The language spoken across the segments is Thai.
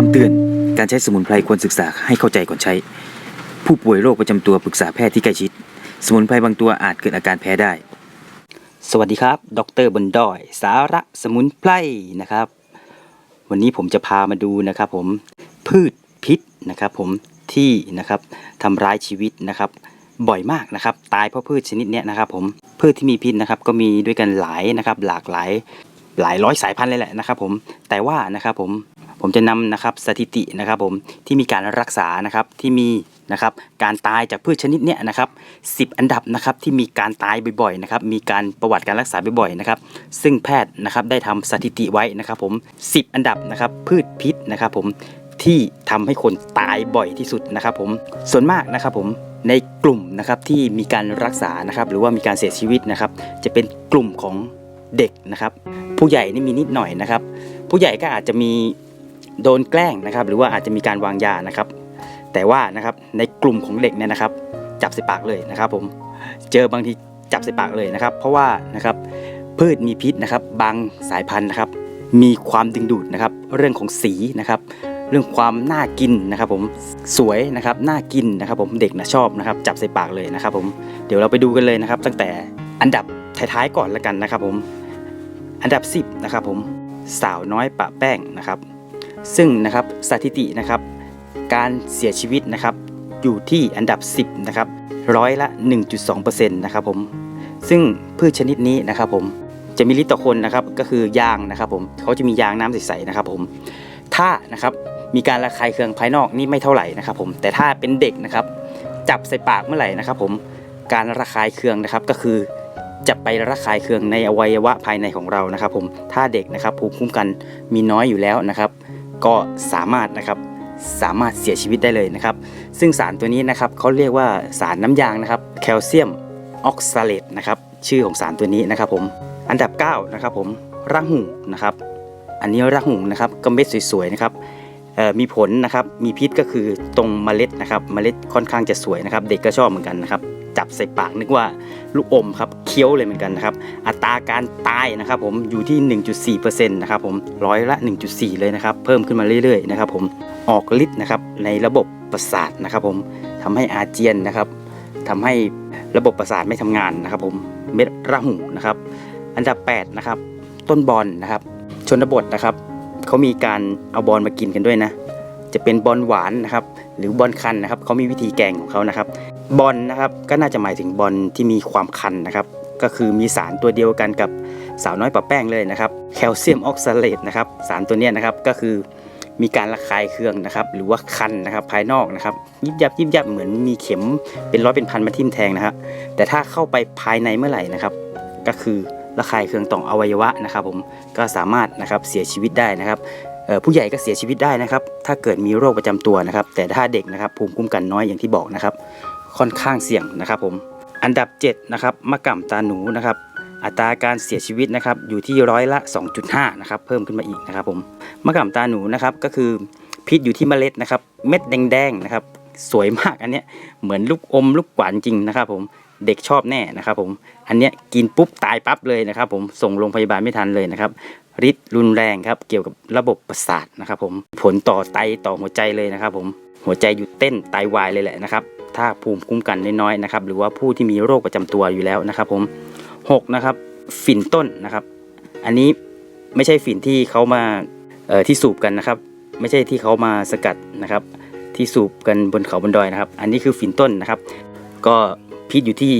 คำเตือน การใช้สมุนไพรควรศึกษาให้เข้าใจก่อนใช้ ผู้ป่วยโรคประจำตัวปรึกษาแพทย์ที่ใกล้ชิด สมุนไพรบางตัวอาจเกิดอาการแพ้ได้ สวัสดีครับ ดรบนดอย สาระสมุนไพรนะครับ วันนี้ผมจะพามาดูนะครับผม พืชพิษนะครับผมที่นะครับทำร้ายชีวิตนะครับ บ่อยมากนะครับ ตายเพราะพืชชนิดเนี้ยนะครับผม พืชที่มีพิษนะครับก็มีด้วยกันหลายนะครับ หลากหลายหลายร้อยสายพันธุ์เลยแหละนะครับผม แต่ว่านะครับผม ผมจะนำนะครับสถิตินะครับผมที่มีการรักษานะครับที่มีนะครับการตายจากพืชชนิดเนี้ยนะครับ10 อันดับนะครับที่มีการตายบ่อยๆนะครับมีการประวัติการรักษาบ่อยๆนะครับซึ่งแพทย์นะครับได้ทำสถิติไว้นะครับผม10 อันดับนะครับพืชพิษนะครับผมที่ทำให้คนตายบ่อยที่สุดนะครับผมส่วนมากนะครับผมในกลุ่มนะครับที่มีการรักษานะครับหรือว่ามีการเสียชีวิตนะครับ จะเป็นกลุ่มของเด็กนะครับ ผู้ใหญ่นี่มีนิดหน่อยนะครับ ผู้ใหญ่ก็อาจจะมี โดนแกล้งนะครับ หรือว่าอาจจะมีการวางยานะครับ แต่ว่านะครับในกลุ่มของเด็กเนี่ยนะครับ จับใส่ปากเลยนะครับ ผมเจอบางทีจับใส่ปากเลยนะครับ เพราะว่านะครับพืชมีพิษนะครับ บางสายพันธุ์นะครับ มีความดึงดูดนะครับ เรื่องของสีนะครับ เรื่องความน่ากินนะครับ ผมสวยนะครับน่ากินนะครับ ผมเด็กนะชอบนะครับ จับใส่ปากเลยนะครับ ผมเดี๋ยวเราไปดูกันเลยนะครับ ตั้งแต่อันดับท้ายๆก่อนละกันนะครับ ผมอันดับ 10นะครับผมสาวน้อยปะแป้งนะครับ ซึ่งนะครับสถิตินะครับการเสียชีวิตนะครับอยู่ที่อันดับ 10นะครับร้อยละ 1.2%นะครับผมซึ่งพืชชนิดนี้นะครับผมจะมีฤทธิ์ต่อคนนะครับก็คือยางนะครับผมเขาจะมียางน้ำใสๆนะครับผมถ้านะครับมีการระคายเคืองภายนอกนี่ไม่เท่าไหร่นะครับผมแต่ถ้าเป็นเด็กนะครับจับใส่ปากเมื่อไหร่นะครับผมการระคายเคืองนะครับก็คือจะไประคายเคืองในอวัยวะภายในของเรานะครับผมถ้าเด็กนะครับภูมิคุ้มกันมีน้อยอยู่แล้วนะครับ ก็สามารถนะครับสามารถเสียชีวิตได้เลยนะครับ ซึ่งสารตัวนี้นะครับเขาเรียกว่าสารน้ำยางนะครับแคลเซียมออกซาเลตนะครับชื่อของสารตัวนี้นะครับผมอันดับ9นะครับผมระหุ่งนะครับ อันนี้ระหุ่งนะครับก็เม็ดสวยๆนะครับมีผลนะครับมีพิษก็คือตรงเมล็ดนะครับเมล็ดค่อนข้างจะสวยนะครับ เด็กก็ชอบเหมือนกันนะครับ จับใส่ปากนึกว่าลูกอมครับเคี้ยวเลยเหมือนกันนะครับ อัตราการตายนะครับผมอยู่ที่ 1.4%นะครับผมร้อยละ 1.4 เลยนะครับ เพิ่มขึ้นมาเรื่อยๆนะครับผมออกฤทธิ์นะครับในระบบประสาทนะครับผมทำให้อาเจียนนะครับทำให้ระบบประสาทไม่ทำงานนะครับ ผมเม็ดระหุ่งนะครับ อันดับ8นะครับต้นบอลนะครับ ชนบทนะครับเขามีการเอาบอลมากินกันด้วยนะ จะเป็นบอลหวานนะครับหรือบอลคันนะครับเขามีวิธีแกงของเขานะครับบอลนะครับก็น่าจะหมายถึงบอลที่มีความคันนะครับก็คือมีสารตัวเดียวกันกับสาวน้อยปะแป้งเลยนะครับแคลเซียมออกซาเลตนะครับสารตัวนี้นะครับก็คือมีการระคายเคืองนะครับหรือว่าคันนะครับภายนอกนะครับยิบยับยิบยับเหมือนมีเข็มเป็นร้อยเป็นพันมาทิ่มแทงนะครับแต่ถ้าเข้าไปภายในเมื่อไหร่นะครับ ก็คือระคายเคืองต่ออวัยวะนะครับ ผมก็สามารถนะครับเสียชีวิตได้นะครับ ผู้ใหญ่ก็เสียชีวิตได้นะครับ ถ้าเกิดมีโรคประจำตัวนะครับ แต่ถ้าเด็กนะครับภูมิคุ้มกันน้อยอย่างที่บอกนะครับ ค่อนข้างเสี่ยงนะครับผมอันดับ7นะครับมะก่ำตาหนูนะครับอัตราการเสียชีวิตนะครับอยู่ที่ร้อยละ 2.5นะครับเพิ่มขึ้นมาอีกนะครับผมมะก่ำตาหนูนะครับก็คือพิษอยู่ที่เมล็ดนะครับ เม็ดแดงๆนะครับ สวยมากอันเนี้ยเหมือนลูกอมลูกหวานจริงนะครับผม เด็กชอบแน่นะครับผมอันเนี้ยกินปุ๊บตายปั๊บเลยนะครับผมส่งโรงพยาบาลไม่ทันเลยนะครับฤทธิ์รุนแรงครับเกี่ยวกับระบบประสาทนะครับผมผลต่อไตต่อหัวใจเลยนะครับผมหัวใจหยุดเต้นไตวายเลยแหละนะครับถ้าภูมิคุ้มกันน้อยๆนะครับหรือว่าผู้ที่มีโรคประจำตัวอยู่แล้วนะครับผมหกนะครับฝิ่นต้นนะครับ อันนี้ไม่ใช่ฝิ่นที่เขามาเอ่อที่สูบกันนะครับ ไม่ใช่ที่เขามาสกัดนะครับ ที่สูบกันบนเขาบนดอยนะครับ อันนี้คือฝิ่นต้นนะครับ ก็พิษอยู่ที่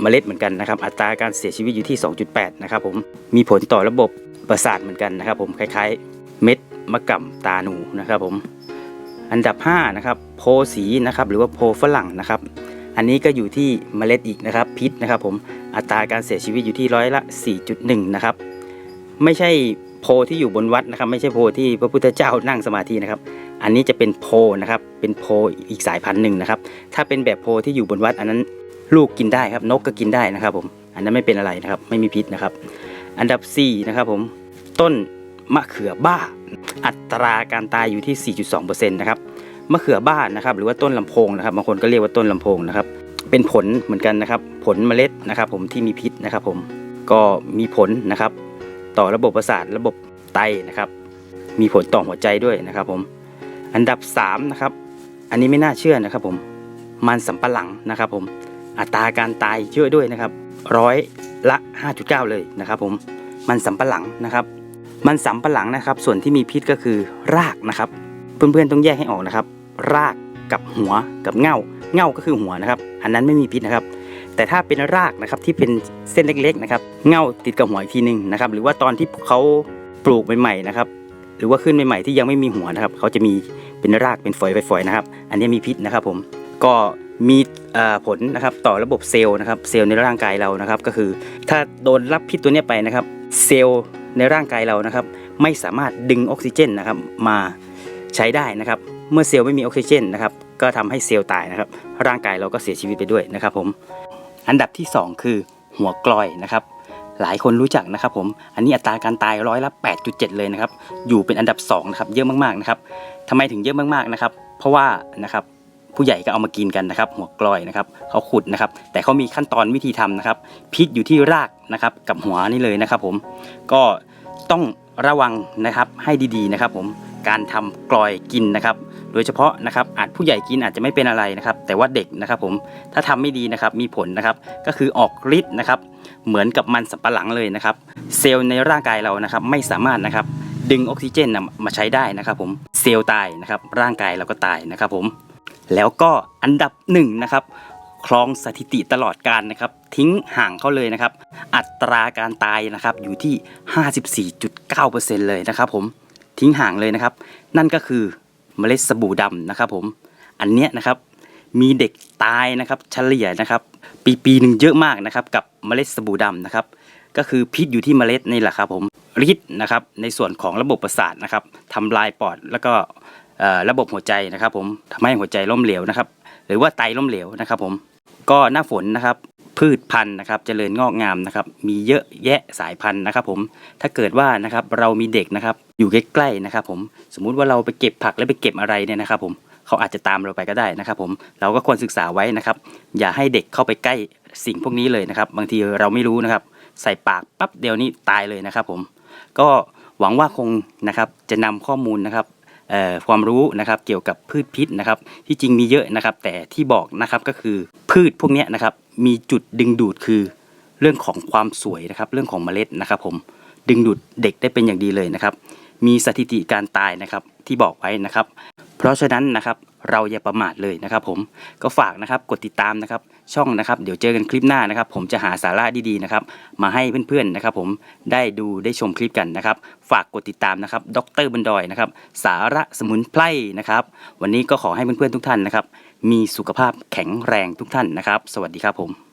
เมล็ดเหมือนกันนะครับ อัตราการเสียชีวิตอยู่ที่ 2.8 นะครับผม มีผลต่อระบบประสาทเหมือนกันนะครับ ผมคล้ายๆ เม็ดมะก่ำตาหนูนะครับผม อันดับ5นะครับโพสีนะครับหรือว่าโพฝรั่งนะครับ อันนี้ก็อยู่ที่เมล็ดอีกนะครับ พิษนะครับ ผมอัตราการเสียชีวิตอยู่ที่ร้อยละ 4.1 นะครับ ไม่ใช่โพที่อยู่บนวัดนะครับ ไม่ใช่โพที่พระพุทธเจ้านั่งสมาธินะครับ อันนี้จะเป็นโพนะครับ เป็นโพอีกสายพันธุ์หนึ่งนะครับ ถ้าเป็นแบบโพที่อยู่บนวัดอันนั้นลูกกินได้ครับ นกก็กินได้นะครับผม อันนั้นไม่เป็นอะไรนะครับ ไม่มีพิษนะครับ อันดับ4นะครับผมต้นมะเขือบ้า อัตราการตายอยู่ที่ 4.2%นะครับมะเขือบ้านะครับหรือว่าต้นลำโพงนะครับบางคนก็เรียกว่าต้นลำโพงนะครับเป็นผลเหมือนกันนะครับ ผลเมล็ดนะครับ ผมที่มีพิษนะครับ ผมก็มีผลนะครับ ต่อระบบประสาทระบบไตนะครับ มีผลต่อหัวใจด้วยนะครับ ผม อันดับ3นะครับอันนี้ไม่น่าเชื่อนะครับผมมันสำปะหลังนะครับผมอัตราการตายเยอะด้วยนะครับร้อยละ 5.9 เลยนะครับผมมันสำปะหลังนะครับ มันสำปะหลังนะครับ ส่วนที่มีพิษก็คือรากนะครับ เพื่อนๆต้องแยกให้ออกนะครับ รากกับหัวกับเง่าเง่าก็คือหัวนะครับ อันนั้นไม่มีพิษนะครับ แต่ถ้าเป็นรากนะครับที่เป็นเส้นเล็กๆนะครับเง่าติดกับหัวอีกทีหนึ่งนะครับ หรือว่าตอนที่เขาปลูกใหม่ๆนะครับ หรือว่าขึ้นใหม่ๆที่ยังไม่มีหัวนะครับเขาจะมีเป็นรากเป็นฝอยๆนะครับ อันนี้มีพิษนะครับผมก็มีผลนะครับต่อระบบเซลล์นะครับเซลล์ในร่างกายเรานะครับ ก็คือถ้าโดนรับพิษตัวนี้ไปนะครับ เซลล์ในร่างกายเรานะครับ ไม่สามารถดึงออกซิเจนนะครับมาใช้ได้นะครับ เมื่อเซลล์ไม่มีออกซิเจนนะครับก็ทำให้เซลล์ตายนะครับ ร่างกายเราก็เสียชีวิตไปด้วยนะครับผมอันดับที่ 2 คือหัวกลอยนะครับ หลายคนรู้จักนะครับผม อันนี้อัตราการตายร้อยละ 8.7 เลยนะครับ อยู่เป็นอันดับ2นะครับ เยอะมากๆนะครับทำไมถึงเยอะมากๆนะครับ เพราะว่านะครับผู้ใหญ่ก็เอามากินกันนะครับ หัวกลอยนะครับเขาขุดนะครับ แต่เขามีขั้นตอนวิธีทำนะครับ พิษอยู่ที่รากนะครับ กับหัวนี่เลยนะครับ ผม ก็ต้องระวังนะครับให้ดีๆนะครับ ผม การทำกลอยกินนะครับ โดยเฉพาะนะครับอาจผู้ใหญ่กินอาจจะไม่เป็นอะไรนะครับ แต่ว่าเด็กนะครับผมถ้าทำไม่ดีนะครับมีผลนะครับก็คือออกฤทธิ์นะครับ เหมือนกับมันสำปะหลังเลยนะครับ เซลล์ในร่างกายเรานะครับไม่สามารถนะครับดึงออกซิเจนมาใช้ได้นะครับผมเซลล์ตายนะครับร่างกายเราก็ตายนะครับผมแล้วก็อันดับหนึ่งนะครับครองสถิติตลอดการนะครับ ทิ้งห่างเขาเลยนะครับ อัตราการตายนะครับอยู่ที่ 54.9%เลยนะครับผม ทิ้งห่างเลยนะครับ นั่นก็คือเมล็ดสบู่ดำนะครับ ผมอันเนี้ยนะครับมีเด็กตายนะครับเฉลี่ยนะครับ ปีปีหนึ่งเยอะมากนะครับ กับเมล็ดสบู่ดำนะครับ ก็คือพิษอยู่ที่เมล็ดนี่แหละครับผมฤทธิ์นะครับในส่วนของระบบประสาทนะครับทำลายปอดแล้วก็ระบบหัวใจนะครับ ผมทำให้หัวใจล้มเหลวนะครับ หรือว่าไตล้มเหลวนะครับ ผมก็หน้าฝนนะครับ พืชพันธุ์นะครับเจริญงอกงามนะครับ มีเยอะแยะสายพันธุ์นะครับ ผมถ้าเกิดว่านะครับเรามีเด็กนะครับ อยู่ใกล้ๆนะครับ ผมสมมุติว่าเราไปเก็บผักแล้วไปเก็บอะไรเนี่ยนะครับ ผมเขาอาจจะตามเราไปก็ได้นะครับ ผมเราก็ควรศึกษาไว้นะครับ อย่าให้เด็กเข้าไปใกล้สิ่งพวกนี้เลยนะครับ บางทีเราไม่รู้นะครับ ใส่ปากปั๊บเดียวนี้ตายเลยนะครับ ผมก็หวังว่าคงนะครับจะนำข้อมูลนะครับ ความรู้นะครับเกี่ยวกับพืชพิษนะครับที่จริงมีเยอะนะครับ แต่ที่บอกนะครับก็คือพืชพวกนี้นะครับมีจุดดึงดูดคือเรื่องของความสวยนะครับ เรื่องของเมล็ดนะครับผมดึงดูดเด็กได้เป็นอย่างดีเลยนะครับ มีสถิติการตายนะครับที่บอกไว้นะครับ เพราะฉะนั้นนะครับเราอย่าประมาทเลยนะครับ ผมก็ฝากนะครับกดติดตามนะครับ ช่องนะครับ เดี๋ยวเจอกันคลิปหน้านะครับ ผมจะหาสาระดีๆนะครับ มาให้เพื่อนๆนะครับ ผมได้ดูได้ชมคลิปกันนะครับ ฝากกดติดตามนะครับ ดรบันดอยนะครับ สาระสมุนไพรนะครับ วันนี้ก็ขอให้เพื่อนๆทุกท่านนะครับ มีสุขภาพแข็งแรงทุกท่านนะครับ สวัสดีครับผม